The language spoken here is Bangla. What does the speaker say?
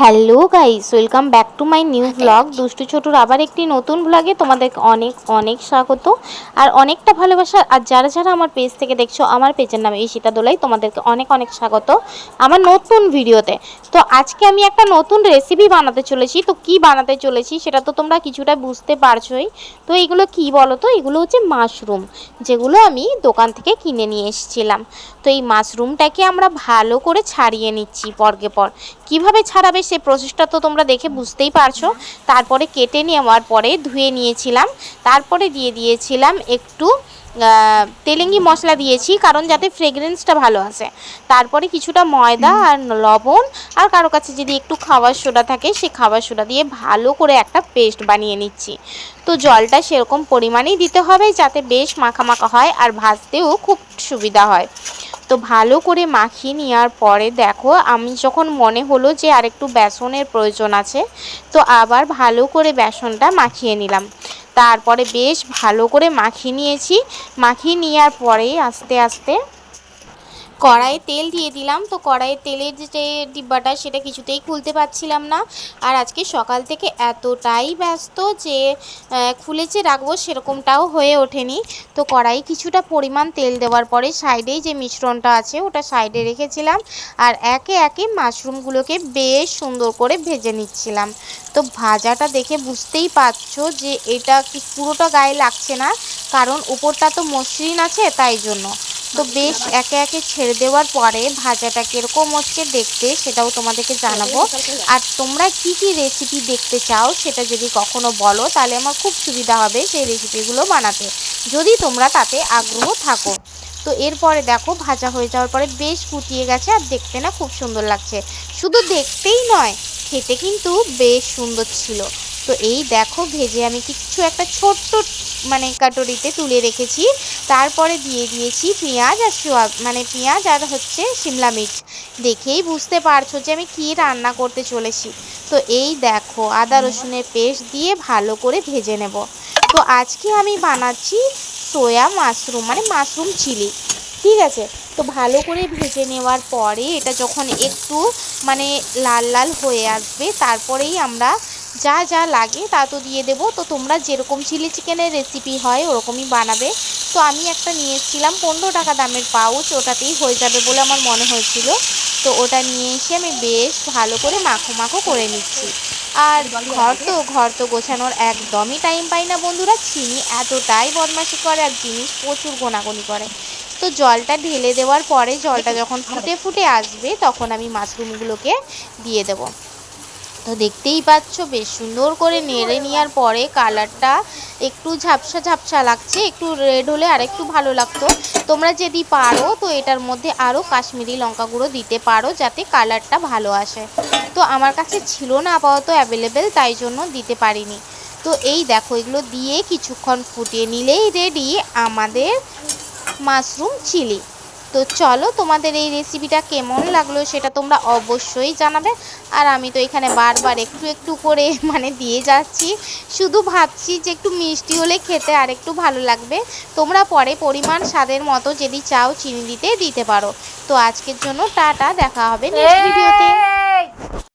Hello guys, welcome back to my new blog. দুষ্টু ছোটুর আবার একটি নতুন ব্লগে তোমাদের অনেক অনেক স্বাগত। আর অনেকটা ভালোবাসা, আর যারা যারা আমার পেজ থেকে দেখছ, আমার পেজের নাম এই সীতা দোলাই, তোমাদেরকে অনেক অনেক স্বাগত আমার নতুন ভিডিওতে। তো আজকে আমি একটা নতুন রেসিপি বানাতে চলেছি। তো কি বানাতে চলেছি সেটা তো তোমরা কিছুটা বুঝতে পারছোই। তো এইগুলো কি বলো তো এগুলো হচ্ছে মাশরুম যেগুলো আমি দোকান থেকে কিনে নিয়ে এসেছিলাম। তো এই মাশরুমটাকে আমরা ভালো করে ছাড়িয়ে নিচ্ছি পরকে পর। কীভাবে ছাড়াবে সেই প্রসেসটা তো তোমরা দেখে বুঝতেই পারছ। তারপরে কেটে নেওয়ার পরে ধুয়ে নিয়েছিলাম। তারপরে দিয়ে দিয়েছিলাম একটু তেলেঙ্গি মশলা দিয়েছি কারণ যাতে ফ্রেগরেন্সটা ভালো আসে। তারপরে কিছুটা ময়দা আর লবণ আর কারও কাছে যদি একটু খাবার সোডা থাকে সে খাবার সোডা দিয়ে ভালো করে একটা পেস্ট বানিয়ে নিচ্ছি। তো জলটা সেরকম পরিমাণেই দিতে হবে যাতে বেশ মাখা মাখা হয় আর ভাজতেও খুব সুবিধা হয়। তো ভালো করে মাখিয়ে নেওয়ার পরে দেখো, আমি যখন মনে হলো যে আরেকটু বেসনের প্রয়োজন আছে, তো আবার ভালো করে বেসনটা মাখিয়ে নিলাম। তারপরে বেশ ভালো করে মাখিয়ে নিয়েছি। মাখিয়ে নেওয়ার পরে আস্তে আস্তে কড়াইয়ে তেল দিয়ে দিলাম। তো কড়াইয়ে তেলের যে ডিব্বাটা, সেটা কিছুতেই খুলতে পারছিলাম না। আর আজকে সকাল থেকে এতটাই ব্যস্ত যে খুলে যে রাখব সেরকমটাও হয়ে ওঠেনি। তো কড়াই কিছুটা পরিমাণ তেল দেওয়ার পরে সাইডেই যে মিশ্রণটা আছে, ওটা সাইডে রেখেছিলাম। আর একে একে মাশরুমগুলোকে বেশ সুন্দর করে ভেজে নিচ্ছিলাম। তো ভাজাটা দেখে বুঝতেই পারছ যে, এটা পুরোটা গায়ে লাগছে না? কারণ উপরটা তো মসৃণ আছে, তাই জন্য। তো বেশ একে একে ছেড়ে দেওয়ার পরে ভাজাটা কীরকম হচ্ছে দেখতে সেটাও তোমাদেরকে জানাব। আর তোমরা কি কি রেসিপি দেখতে চাও সেটা যদি কখনো বলো তাহলে আমার খুব সুবিধা হবে সেই রেসিপিগুলো বানাতে। যদি তোমরা তাতে আগ্রহ থাকো। তো এরপরে দেখো ভাজা হয়ে যাওয়ার পরে বেশ ফুটিয়ে গেছে আর দেখতে না খুব সুন্দর লাগছে। শুধু দেখতেই নয়, খেতে কিন্তু বেশ সুন্দর ছিল। তো এই দেখো ভেজে আমি কিছু একটা ছোট্ট মানে কাটরিতে তুলে রেখেছি। তারপরে দিয়ে দিয়েছি পেঁয়াজ আর সোয়া মানে পেঁয়াজ আর হচ্ছে শিমলা মির্চ। দেখেই বুঝতে পারছ যে আমি কী রান্না করতে চলেছি। তো এই দেখো আদা রসুনের পেস্ট দিয়ে ভালো করে ভেজে নেব। তো আজকে আমি বানাচ্ছি সোয়া মাশরুম মানে মাশরুম চিলি। ঠিক আছে? তো ভালো করে ভেজে নেওয়ার পরে এটা যখন একটু মানে লাল লাল হয়ে আসবে, তারপরেই আমরা যা যা লাগে তা তো দিয়ে দেবো। তো তোমরা যেরকম চিলি চিকেনের রেসিপি হয়, ওরকমই বানাবে। তো আমি একটা নিয়ে এসেছিলাম, পনেরো টাকা দামের পাউচ। ওটাতেই হয়ে যাবে বলে আমার মনে হয়েছিল। তো ওটা নিয়ে এসে আমি বেশ ভালো করে মাখো মাখো করে নিচ্ছি। আর ঘর তো ঘর তো গোছানোর একদমই টাইম পাই না বন্ধুরা। চিনি এতটাই বদমাশি করে আর জিনিস প্রচুর গোনাগুনি করে। তো জলটা ঢেলে দেওয়ার পরে জলটা যখন ফুটে ফুটে আসবে, তখন আমি মাশরুমগুলোকে দিয়ে দেবো। তো দেখতেই পাচ্ছ, বেশ সুন্দর করে নেড়ে নেওয়ার পরে কালারটা একটু ঝাপসা ঝাপসা লাগছে, একটু রেড হলে আর একটু ভালো লাগতো। তোমরা যদি পারো, তো এটার মধ্যে আরও কাশ্মীরি লঙ্কা গুঁড়ো দিতে পারো, যাতে কালারটা ভালো আসে। তো আমার কাছে ছিল না আপাতত অ্যাভেলেবেল তাই জন্য দিতে পারিনি। তো এই দেখো, এগুলো দিয়ে কিছুক্ষণ ফুটিয়ে নিলেই রেডি আমাদের মাশরুম চিলি। তো চলো তোমাদের এই রেসিপিটা কেমন লাগল সেটা তোমরা অবশ্যই জানাবে। আর আমি তো এখানে বারবার একটু একটু করে মানে দিয়ে যাচ্ছি। শুধু ভাবছি যে একটু মিষ্টি হলে খেতে আর একটু ভালো লাগবে। তোমরা পরে পরিমাণ স্বাদের মতো যদি চাও চিনি দিতে দিতে পারো। তো আজকের জন্য টাটা দেখা হবে নেক্সট ভিডিওতে